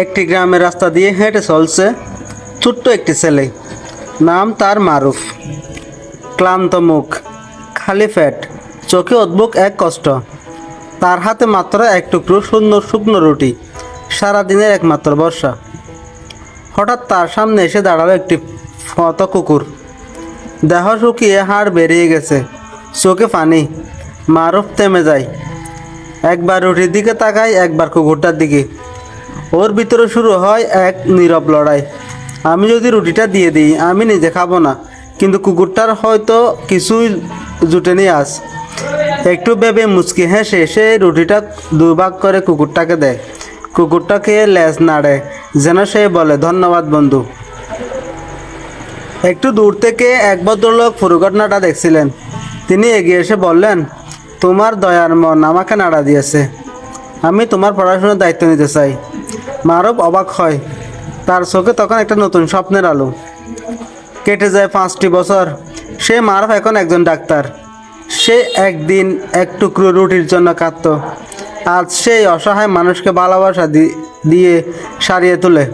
একটি গ্রামের রাস্তা দিয়ে হেঁটে চলছে ছোট্ট একটি ছেলে। নাম তার মারুফ। ক্লান্ত মুখ, খালি ফ্যাট চোখে অদ্ভুত এক কষ্ট। তার হাতে মাত্র এক টুকরো সুন্দর শুকনো রুটি, সারাদিনের একমাত্র বর্ষা। হঠাৎ তার সামনে এসে দাঁড়াল একটি ফত কুকুর। দেহ শুকিয়ে হাড় বেরিয়ে গেছে, চোখে পানি। মারুফ থেমে যায়। একবার রুটির দিকে তাকায়, একবার কুকুরটার দিকে। ওর ভিতরে শুরু হয় এক নীরব লড়াই। আমি যদি রুটিটা দিয়ে দিই, আমি নিজে খাব না। কিন্তু কুকুরটার হয়তো কিছুই জুটেনি আজ। একটু ভেবে মুচকি হেসে সে রুটিটা দুভাগ করে কুকুরটাকে দেয়। কুকুরটা খেয়ে লেজ নাড়ে, যেন সে বলে, ধন্যবাদ বন্ধু। একটু দূর থেকে এক ভদ্রলোক পুরো ঘটনাটা দেখছিলেন। তিনি এগিয়ে এসে বললেন, তোমার দয়ার মন আমাকে নাড়া দিয়েছে। আমি তোমার পড়াশোনার দায়িত্ব নিতে চাই। মারব অবাক হয়। তার চোখে তখন একটা নতুন স্বপ্নের আলো। কেটে যায় পাঁচটি বছর। সে মারফ এখন একজন ডাক্তার। সে একদিন এক টুকরো রুটির জন্য কাঁদত। আজ সেই অসহায় মানুষকে ভালোবাসা দিয়ে সারিয়ে তোলে।